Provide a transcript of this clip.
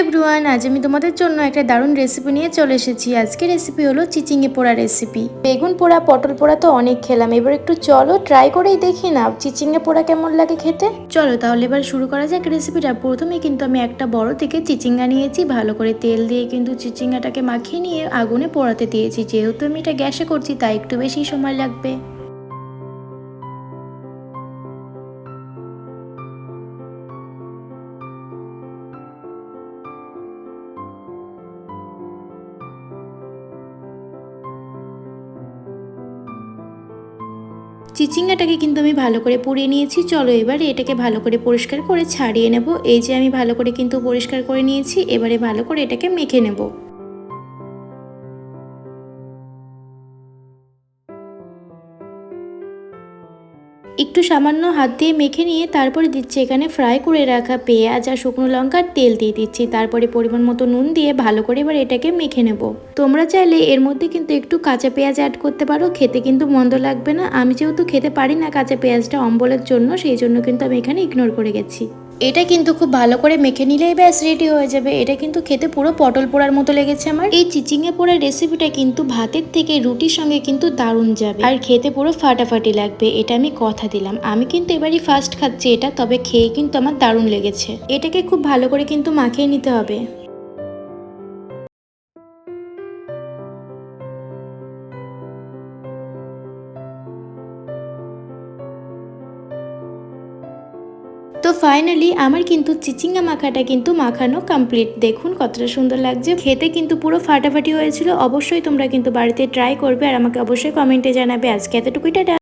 Everyone আজ আমি তোমাদের জন্য একটা দারুণ রেসিপি নিয়ে চলে এসেছি। আজকে রেসিপি হলো চিচিঙে পোড়া রেসিপি বেগুন পোড়া, পটল পোড়া তো অনেক খেলাম। এবার একটু চলো ট্রাই করেই দেখি না চিচিঙে পোড়া কেমন লাগে খেতে? চলো তাহলে এবার শুরু করা যাক রেসিপিটা প্রথমে কিন্তু আমি একটা বড় থেকে চিচিঙ্গা নিয়েছি, ভালো করে তেল দিয়ে কিন্তু চিচিঙ্গাটাকে মাখিয়ে নিয়ে আগুনে পোড়াতে দিয়েছি। যেহেতু আমি এটা গ্যাসে করছি, তাই একটু বেশি সময় লাগবে। চিচিঙ্গাটাকে কিন্তু আমি ভালো করে পুড়িয়ে নিয়েছি। চলো এবারে এটাকে ভালো করে পরিষ্কার করে ছাড়িয়ে নেব। এই যে আমি ভালো করে কিন্তু পরিষ্কার করে নিয়েছি, এবারে ভালো করে এটাকে মেখে নেব। একটু সামান্য হাত দিয়ে মেখে নিয়ে তারপরে দিচ্ছি এখানে ফ্রাই করে রাখা পেঁয়াজ আর শুকনো লঙ্কার তেল দিয়ে দিচ্ছি। তারপরে পরিমাণ মতো নুন দিয়ে ভালো করে এবার এটাকে মেখে নেব। তোমরা চাইলে এর মধ্যে কিন্তু একটু কাঁচা পেঁয়াজ অ্যাড করতে পারো, খেতে কিন্তু মন্দ লাগবে না। আমি যেহেতু খেতে পারি না কাঁচা পেঁয়াজটা অম্বলের জন্য, সেই জন্য কিন্তু আমি এখানে ইগনোর করে গেছি। এটা কিন্তু খুব ভালো করে মেখে নিলেই ব্যাস রেডি হয়ে যাবে। এটা কিন্তু খেতে পুরো পটল পোড়ার মতো লেগেছে আমার। এই চিচিঙে পোড়ার রেসিপিটা কিন্তু ভাতের থেকে রুটির সঙ্গে কিন্তু দারুণ যাবে। আর খেতে পুরো ফাটাফাটি লাগবে, এটা আমি কথা দিলাম। আমি কিন্তু এবারই ফার্স্ট খাচ্ছি এটা, তবে খেয়ে কিন্তু আমার দারুণ লেগেছে। এটাকে খুব ভালো করে কিন্তু মাখিয়ে নিতে হবে। তো ফাইনালি আমার কিন্তু চিচিঙ্গা মাখাটা কিন্তু মাখানো কমপ্লিট দেখুন কতটা সুন্দর লাগছে। খেতে কিন্তু পুরো ফাটাফাটি হয়েছিল। অবশ্যই তোমরা কিন্তু বাড়িতে ট্রাই করবে আর আমাকে অবশ্যই কমেন্টে জানাবে। আজকে এতটুকুই, টাটা।